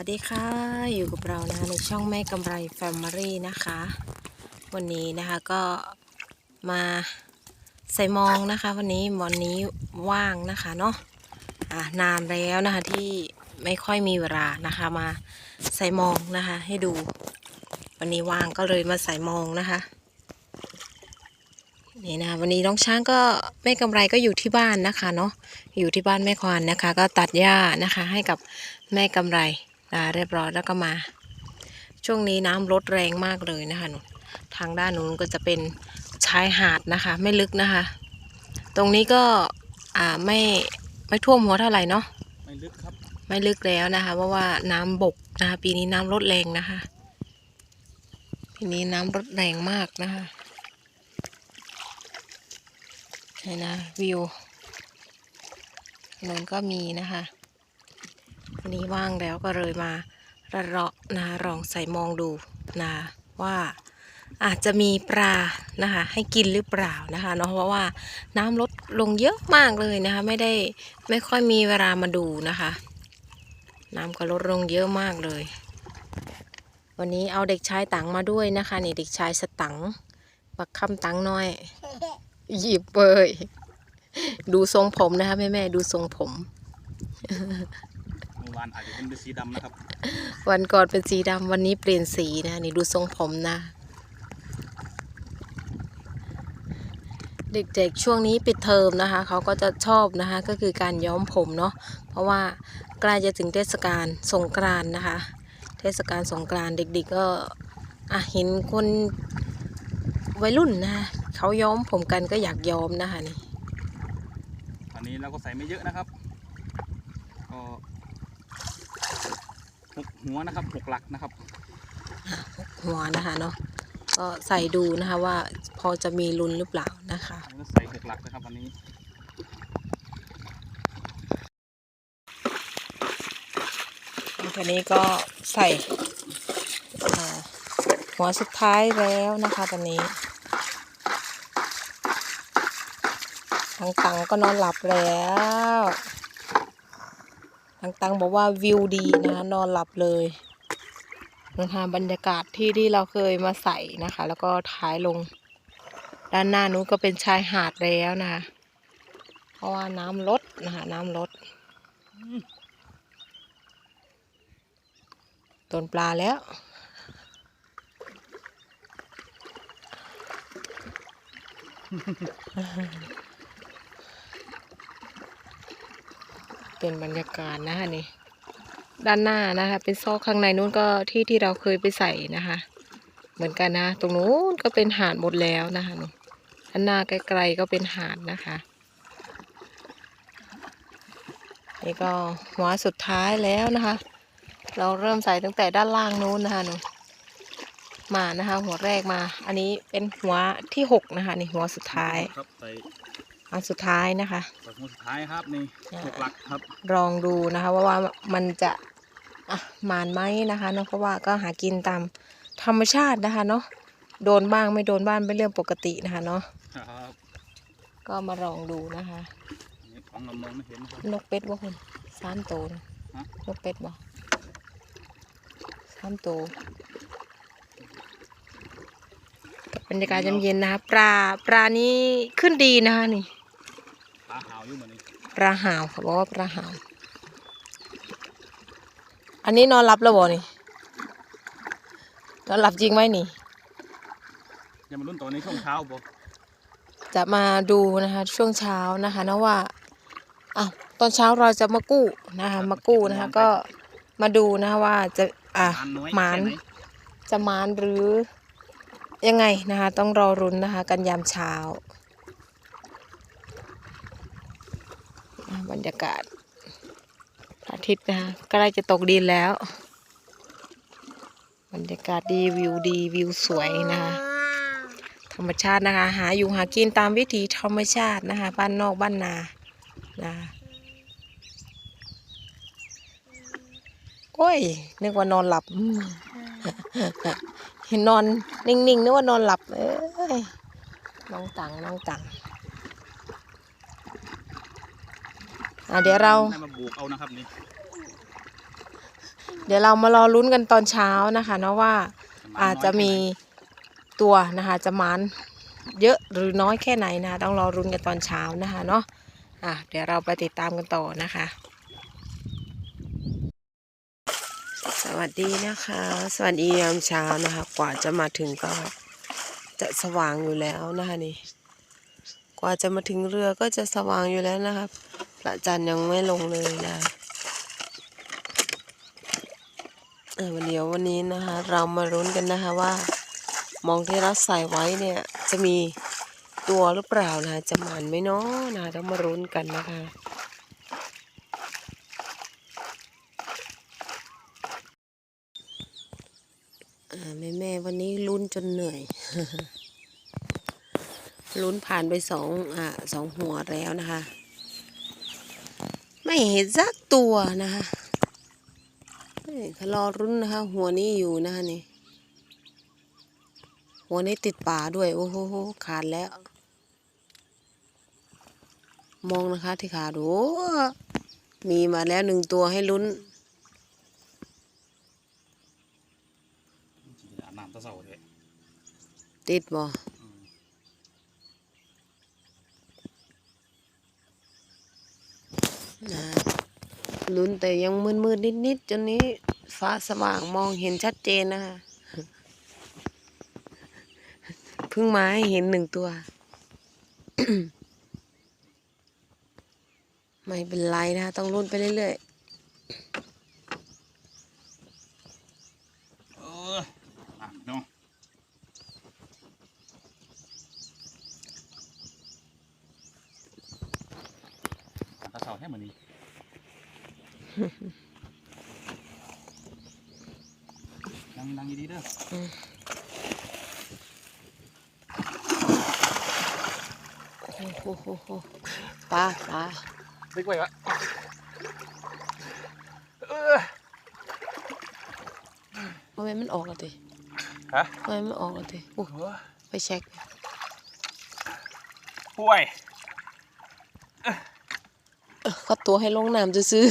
วัสดีค่ะ อยู่กับเรานะคะในช่องแม่กำไรแฟมิลี่นะคะ วันนี้นะคะก็มาใส่มองนะคะ วันนี้วันนี้ว่างนะคะเนาะอะนานแล้วนะคะที่ไม่ค่อยมีเวลานะคะมาใส่มองนะคะ ให้ดู วันนี้ว่างก็เลยมาใส่มองนะคะนี่นะวันนี้น้องช้างก็แม่กำไรก็อยู่ที่บ้านนะคะเนาะอยู่ที่บ้านแม่ควานนะคะ ก็ตัดหญ้านะคะ ให้กับแม่กำไร นะเรียบร้อยแล้วก็มา ช่วงนี้น้ำลดแรงมากเลยนะคะหนูทางด้านนู้นก็จะเป็นชายหาดนะคะ ไม่ลึกนะคะ ตรงนี้ก็อ่าไม่ไม่ท่วมหัวเท่าไหร่เนาะไม่ลึกครับ ไม่ลึกแล้วนะคะ เพราะว่าน้ำบกนะคะ ปีนี้น้ำลดแรงนะคะปีนี้น้ำลดแรงมากนะคะนี่นะวิวถนนก็มีนะคะ วันนี้ว่างแล้วก็เลยมาระเลาะนะลองใส่มองดูนะว่าอาจจะมีปลานะคะให้กินหรือเปล่านะคะเนาะเพราะว่าน้ำลดลงเยอะมากเลยนะคะ ไม่ได้ไม่ค่อยมีเวลามาดูนะคะ น้ำก็ลดลงเยอะมากเลย วันนี้เอาเด็กชายตังมาด้วยนะคะ นี่เด็กชายสตังบักคำตังน้อย หยิบเบยดูทรงผมนะคะแม่แม่ดูทรงผม วานอาจจะเป็นสีดำนะครับ วันก่อนเป็นสีดำวันนี้เปลี่ยนสีนะนี่ดูทรงผมนะ เด็กๆช่วงนี้ปิดเทอมนะคะ เขาก็จะชอบนะคะ ก็คือการย้อมผมเนาะเพราะว่าใกล้จะถึงเทศกาลสงกรานต์นะคะ เทศกาลสงกรานต์เด็กๆก็อะเห็นคนวัยรุ่นนะคะเขาย้อมผมกันก็อยากย้อมนะคะนี่วันนี้เราก็ใส่ไม่เยอะนะครับ ก็ หกหัวนะครับหกหลักนะครับหัวนะคะเนาะก็ใส่ดูนะคะว่าพอจะมีลุ้นหรือเปล่านะคะเราก็ใส่หกหลักนะครับวันนี้ทีนี้ก็ใส่อ่าหัวสุดท้ายแล้วนะคะตอนนี้ทางตังก็นอนหลับแล้ว ทางตังบอกว่าวิวดีนะคะนอนหลับเลยนะคะบรรยากาศที่ที่เราเคยมาใส่นะคะ แล้วก็ท้ายลง ด้านหน้านู้นก็เป็นชายหาดแล้วนะคะเพราะว่าน้ำลดนะคะน้ำลดต้นปลาแล้ว เป็นบรรยากาศนะคะนี่ ด้านหน้านะคะ เป็นซอกข้างในนู้นก็ที่ที่เราเคยไปใส่นะคะ เหมือนกันนะ ตรงนู้นก็เป็นหาดหมดแล้วนะคะนู่ด้านหน้าไกลๆก็เป็นหาดนะคะ นี่ก็หัวสุดท้ายแล้วนะคะ เราเริ่มใส่ตั้งแต่ด้านล่างนู้นนะคะหนูมานะคะ หัวแรกมา อันนี้เป็นหัวที่หกนะคะ นี่หัวสุดท้ายครับใอันสุดท้ายนะคะใส่หัวสุดท้ายครับนี่อ่าหกหลักครับ ลองดูนะคะว่าว่ามันจะอะมานไหมนะคะเนาะเพราะว่าก็หากินตามธรรมชาตินะคะเนาะโดนบ้างไม่โดนบ้างเป็นเรื่องปกตินะคะเนาะครับก็มาลองดูนะคะอันนี้ของเรามองไม่เห็นนะครับนกเป็ดบ่คุณสามตัวนะฮะนกเป็ดบ่สามตัวกับบรรยากาศเย็นๆนะคะปลาปลานี้ขึ้นดีนะคะนี่ ปลาหาวอยู่เหมือนนี้ ปลาหาวเขาบอกว่าปลาหาว อันนี้นอนหลับแล้วบ่นี่นอนหลับจริงไหมนี่อยังมารุ่นตัวนี้ช่วงเช้าบ่จะมาดูนะคะช่วงเช้านะคะนะว่าอะตอนเช้าเราจะมากู้นะคะมากู้นะคะก็มาดูนะคะว่าจะอะทานน้อยหมานแค่ไหจะมานหรือยังไงนะคะต้องรอรุนนะคะกันยามเช้าอะ บรรยากาศพระอาทิตย์นะคะใกล้จะตกดินแล้ว บรรยากาศดีวิวดีวิวสวยนะคะธรรมชาตินะคะ หาอยู่หากินตามวิถีธรรมชาตินะคะ บ้านนอกบ้านนานะโอ้ยนึกว่านอนหลับเห็นนอนนิ่งๆนึกว่านอนหลับเอ้ยน้องตังน้องตัง อะเดี๋ยวเรา ให้มาบุกเอานะครับนี่เดี๋ยวเรามารอลุ้นกันตอนเช้านะคะเนาะว่าอาจจะมีตัวนะคะจะหมานเยอะหรือน้อยแค่ไหนนะคะต้องรอรุ้นกันตอนเช้านะคะเนาะอะเดี๋ยวเราไปติดตามกันต่อนะคะ สวัสดีนะคะ สวัสดียามเช้านะคะ กว่าจะมาถึงก็จะสว่างอยู่แล้วนะคะนี่ กว่าจะมาถึงเรือก็จะสว่างอยู่แล้วนะครับ พระจันทร์ยังไม่ลงเลยนะเออวันเดียววันนี้นะคะ เรามารุ้นกันนะคะว่า มองที่เราใส่ไว้เนี่ย จะมีตัวหรือเปล่านะคะจะหมันไหมเนาะนะคะต้องมารุ้นกันนะคะแม่แม่วันนี้ลุ้นจนเหนื่อย ลุ้นผ่านไปสองอ่าสองหัวแล้วนะคะ ไม่เห็นสักตัวนะคะเฮ้ยเขารอรุ้นนะคะ หัวนี้อยู่นะคะนี่ หัวนี้ติดป่าด้วย โอ้โหขาดแล้ว มองนะคะที่ขาดโอ้มีมาแล้วหนึ่งตัวให้ลุ้นอาบน้ำตะเสาเลยติดบ่ นะลุ้นแต่ยังมืดๆนิดๆจนนี้ฟ้าสว่างมองเห็นชัดเจนนะคะเพิ่งมาให้เห็นหนึ่งตัว ไม่เป็นไรนะคะต้องลุ้นไปเรื่อยๆอออะเนาะตะเสาแค่เหมือนนี้ ดังดังดีๆเด้อๆโอ้โหโหโหปลาปลาดึกไว้วะเออทำไมมันออกอะติฮะทำไมมันออกอะติอู้เออไปเช็คป่วย เขาตัวให้ลงน้ำจะซื้อ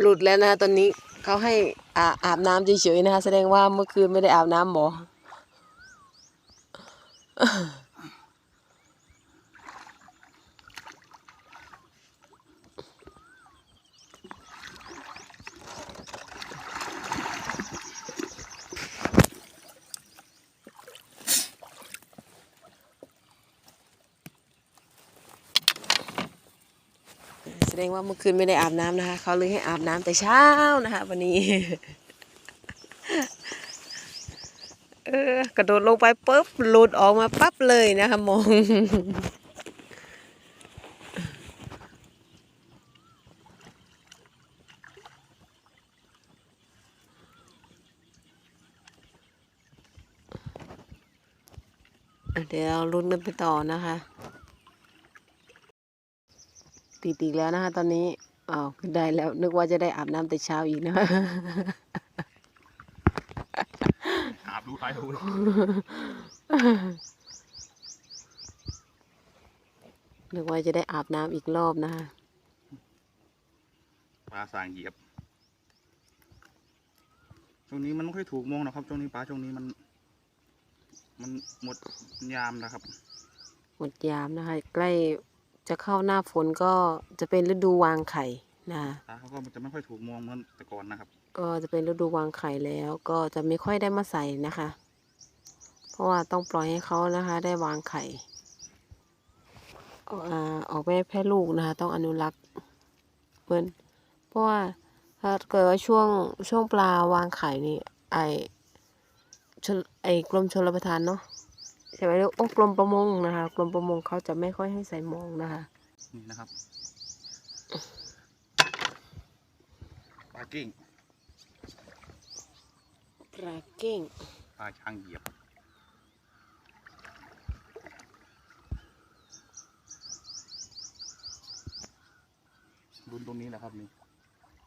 หลุดแล้วนะคะตอนนี้เขาให้อาอาบน้ำเฉยๆนะคะ แสดงว่าเมื่อคืนไม่ได้อาบน้ำหมอ ดงว่าเมื่อคืนไม่ได้อาบน้ำนะคะ เขาเลยให้อาบน้ำแต่เช้านะคะ วันนี้ เออกระโดดลงไปปุ๊บหลุดออกมาปั๊บเลยนะคะมองเดี๋ยวเราลุ้นกันไปต่อนะคะ ติดอีกแล้วนะคะตอนนี้อ้าวขึ้นได้แล้ว นึกว่าจะได้อาบน้ำแต่เช้าอีกนะอาบดูไปดูเลยนึกว่าจะได้อาบน้ำอีกรอบนะคะปลาสางเหยียบช่วงนี้มันไม่ค่อยถูกมองหรอกครับช่วงนี้ปลาช่วงนี้มัน มันหมดยามแล้วครับ หมดยามนะคะ ใกล้ จะเข้าหน้าฝนก็จะเป็นฤดูวางไข่นะคะปลาเขาก็จะไม่ค่อยถูกมองเหมือนแต่ก่อนนะครับ ก็จะเป็นฤดูวางไข่แล้วก็จะไม่ค่อยได้มาใส่นะคะ เพราะว่าต้องปล่อยให้เขานะคะ ได้วางไข่อ่าออกแม่แพร่ลูกนะคะ ต้องอนุรักษ์เหมือนเพราะว่าถ้าเกิดว่าช่วงช่วงปลาวางไข่นี่ไอชลไอกรมชลประทานเนาะ ใช่ไหมลูกโอ้กรมประมงนะคะกรมประมงเขาจะไม่ค่อยให้ใส่มองนะคะนี่นะครับปลากิ้งปลาเก้งปลาช้างเหยียบรุนตรงนี้แหละครับนี่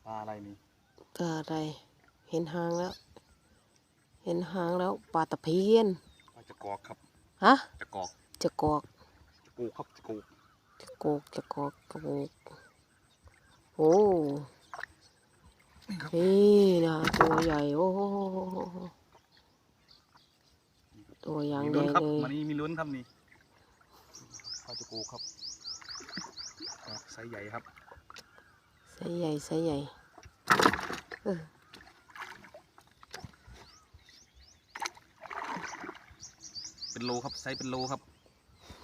ปลาอะไรนี่ปลาอะไร เห็นหางแล้ว เห็นหางแล้วปลาตะเพียนปลาจะกอกครับ ฮะจะกอกจะกอกจะกูครับจะกูจะกอกจะกอกกระโบกโอ้นี่ครับนี่นะตัวใหญ่โอ้โหตัวอย่างมีใหลุ้ญ่นครับเลยมันนี้มีลุ้นครับนี่ปลาจะกูครับออกไซส์ใหญ่ครับไซส์ใหญ่ไซส์ใหญ่ เออเป็นโลครับไซส์เป็นโลครับ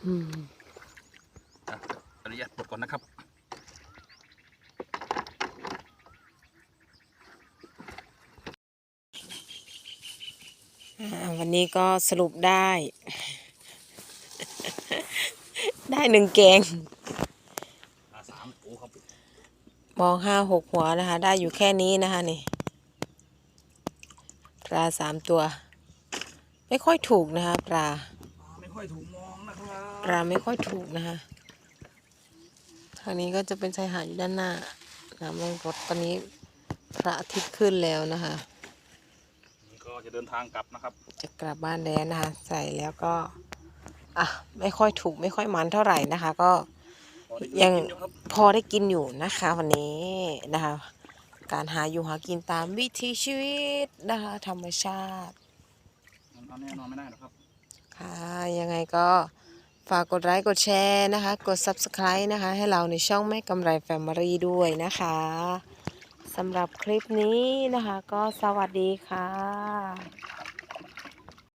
อืมอะอนุญาตปลดก่อนนะครับ อ่าวันนี้ก็สรุปได้ ได้หนึ่งแกงปลาสามโอ้ครับมองห้าหกหัวนะคะ ได้อยู่แค่นี้นะคะนี่ปลาสามตัว ไม่ค่อยถูกนะคะปลาไม่ค่อยถูกมองนะครับปลาไม่ค่อยถูกนะคะทางนี้ก็จะเป็นชายหาดอยู่ด้านหน้าน้ำลงรถตอนนี้พระอาทิตย์ขึ้นแล้วนะคะนี่ก็จะเดินทางกลับนะครับ จะกลับบ้านแล้วนะคะใส่แล้วก็อะไม่ค่อยถูกไม่ค่อยมันเท่าไหร่นะคะ ก็พอได้ยังกินอครับพอได้กินอยู่นะคะ วันนี้นะคะ การหาอยู่หากินตามวิถีชีวิตนะคะธรรมชาติ อนนเอาแน่นอนไม่ได้หรอกครับ ค่ะ ยังไงก็ฝากกดไลค์กดแชร์นะคะ กด Subscribe นะคะ ให้เราในช่องแม่กำไรแฟมิลี่ด้วยนะคะสำหรับคลิปนี้นะคะ ก็สวัสดีค่ะ